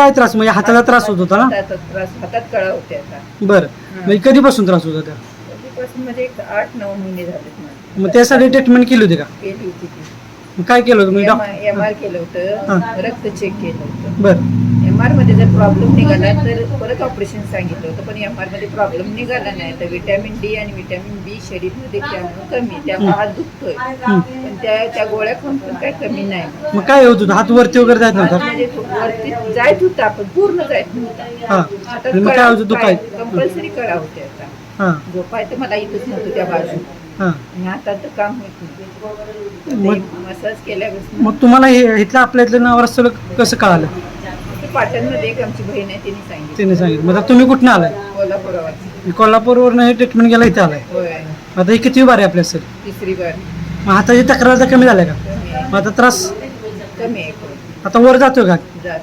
काय त्रास? म्हणजे हाताला त्रास होत होता ना? हातात त्रास हातात कळा होते आता. बरं. म्हणजे कधीपासून त्रास होत होता? कधीपासून म्हणजे एक आठ नऊ महिने झालेत मला. मग त्यासाठी ट्रीटमेंट केली होती का? केली होती ती. मग काय केलं होतं? म्हणजे डॉक्टर एम आर केलं होतं. रक्त चेक केलं होतं. बरं. एम आरमध्ये जर प्रॉब्लेम निघाला तर परत ऑपरेशन सांगितलं होतं. पण एम आरमध्ये प्रॉब्लेम निघाला नाही. तर विटॅमिन डी आणि विटॅमिन बी शरीरमध्ये त्यामुळे कमी. त्यामुळे हात दुखतोय. पण त्या त्या गोळ्या खाऊन पण काही कमी नाही. मग काय होत होतं? हात वरती वगैरे जात नव्हता? म्हणजे वरती जायत होता पण पूर्ण जायत नव्हता. हा. मग काय होतं? दुखाय कंपल्सरी कळा होते आता. हा. झोपाय तर मला येतच नव्हतं त्या बाजू हा. आणि आता तर काम होत नाही. मग- मसाज केल्यापासून मग तुम्हाला हे इथलं आपल्या इथलं नाव रस्त्याला कसं कळालं? पाटणमध्ये एक आमची बहीण आहे तिने सांगितलं. तिने सांगितलं. मग आता तुम्ही कुठनं आलाय? कोल्हापुरावर कोल्हापूरवरनं हे ट्रीटमेंट गेला इथे आलाय. होय आता ही किती बार आहे आपल्या सर? तिसरी बार. मग हाताची तक्रार आता कमी झाल्या का? कमी आहे. मग आता त्रास? कमी आहे आता वर जातोय का? जात